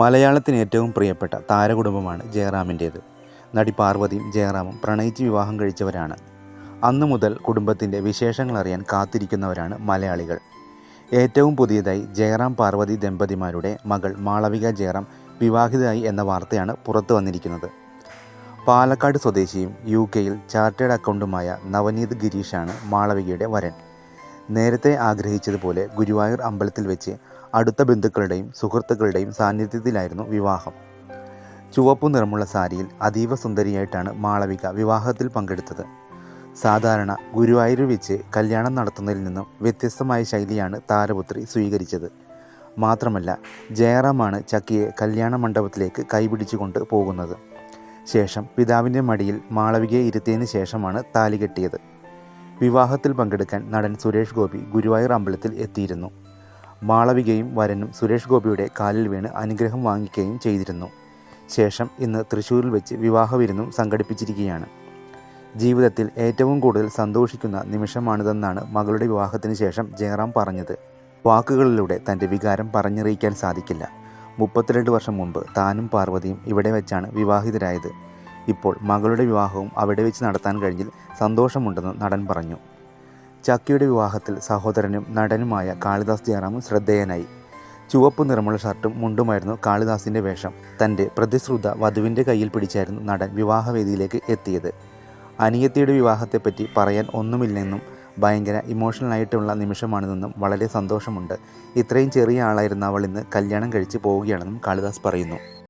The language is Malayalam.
മലയാളത്തിന് ഏറ്റവും പ്രിയപ്പെട്ട താരകുടുംബമാണ് ജയറാമിന്റേത്. നടി പാർവതിയും ജയറാമും പ്രണയിച്ച് വിവാഹം കഴിച്ചവരാണ്. അന്നു മുതൽ കുടുംബത്തിന്റെ വിശേഷങ്ങൾ അറിയാൻ കാത്തിരിക്കുന്നവരാണ് മലയാളികൾ. ഏറ്റവും പുതിയതായി ജയറാം പാർവതി ദമ്പതിമാരുടെ മകൾ മാളവിക ജയറാം വിവാഹിതയായി എന്ന വാർത്തയാണ് പുറത്തു വന്നിരിക്കുന്നത്. പാലക്കാട് സ്വദേശിയും യു കെയിൽ ചാർട്ടേഡ് അക്കൗണ്ടുമായ നവനീത് ഗിരീഷാണ് മാളവികയുടെ വരൻ. നേരത്തെ ആഗ്രഹിച്ചതുപോലെ ഗുരുവായൂർ അമ്പലത്തിൽ വെച്ച് അടുത്ത ബന്ധുക്കളുടെയും സുഹൃത്തുക്കളുടെയും സാന്നിധ്യത്തിലായിരുന്നു വിവാഹം. ചുവപ്പു നിറമുള്ള സാരിയിൽ അതീവ സുന്ദരിയായിട്ടാണ് മാളവിക വിവാഹത്തിൽ പങ്കെടുത്തത്. സാധാരണ ഗുരുവായൂർ വെച്ച് കല്യാണം നടത്തുന്നതിൽ നിന്നും വ്യത്യസ്തമായ ശൈലിയാണ് താരപുത്രി സ്വീകരിച്ചത്. മാത്രമല്ല ജയറാമാണ് ചക്കിയെ കല്യാണ മണ്ഡപത്തിലേക്ക് കൈപിടിച്ചുകൊണ്ട് പോകുന്നത്. ശേഷം പിതാവിന്റെ മടിയിൽ മാളവികയെ ഇരുത്തിയതിനു ശേഷമാണ് താലി കെട്ടിയത്. വിവാഹത്തിൽ പങ്കെടുക്കാൻ നടൻ സുരേഷ് ഗോപി ഗുരുവായൂർ അമ്പലത്തിൽ എത്തിയിരുന്നു. മാളവികയും വരനും സുരേഷ് ഗോപിയുടെ കാലിൽ വീണ് അനുഗ്രഹം വാങ്ങിക്കുകയും ചെയ്തിരുന്നു. ശേഷം ഇന്ന് തൃശ്ശൂരിൽ വെച്ച് വിവാഹ വിരുന്നും സംഘടിപ്പിച്ചിരിക്കുകയാണ്. ജീവിതത്തിൽ ഏറ്റവും കൂടുതൽ സന്തോഷിക്കുന്ന നിമിഷമാണിതെന്നാണ് മകളുടെ വിവാഹത്തിന് ശേഷം ജയറാം പറഞ്ഞത്. വാക്കുകളിലൂടെ തന്റെ വികാരം പറഞ്ഞറിയിക്കാൻ സാധിക്കില്ല. മുപ്പത്തിരണ്ട് വർഷം മുമ്പ് താനും പാർവതിയും ഇവിടെ വെച്ചാണ് വിവാഹിതരായത്. ഇപ്പോൾ മകളുടെ വിവാഹവും അവിടെ വെച്ച് നടത്താൻ കഴിഞ്ഞതിൽ സന്തോഷമുണ്ടെന്ന് നടൻ പറഞ്ഞു. ചക്കിയുടെ വിവാഹത്തിൽ സഹോദരനും നടനുമായ കാളിദാസ് ജയറാമും ശ്രദ്ധേയനായി. ചുവപ്പ് നിറമുള്ള ഷർട്ടും മുണ്ടുമായിരുന്നു കാളിദാസിന്റെ വേഷം. തന്റെ പ്രതിശ്രുത വധുവിന്റെ കയ്യിൽ പിടിച്ചായിരുന്നു നടൻ വിവാഹവേദിയിലേക്ക് എത്തിയത്. അനിയത്തിയുടെ വിവാഹത്തെപ്പറ്റി പറയാൻ ഒന്നുമില്ലെന്നും ഭയങ്കര ഇമോഷണൽ ആയിട്ടുള്ള നിമിഷമാണിതെന്നും വളരെ സന്തോഷമുണ്ട്. ഇത്രയും ചെറിയ ആളായിരുന്ന അവൾ ഇന്ന് കല്യാണം കഴിച്ച് പോവുകയാണെന്നും കാളിദാസ് പറയുന്നു.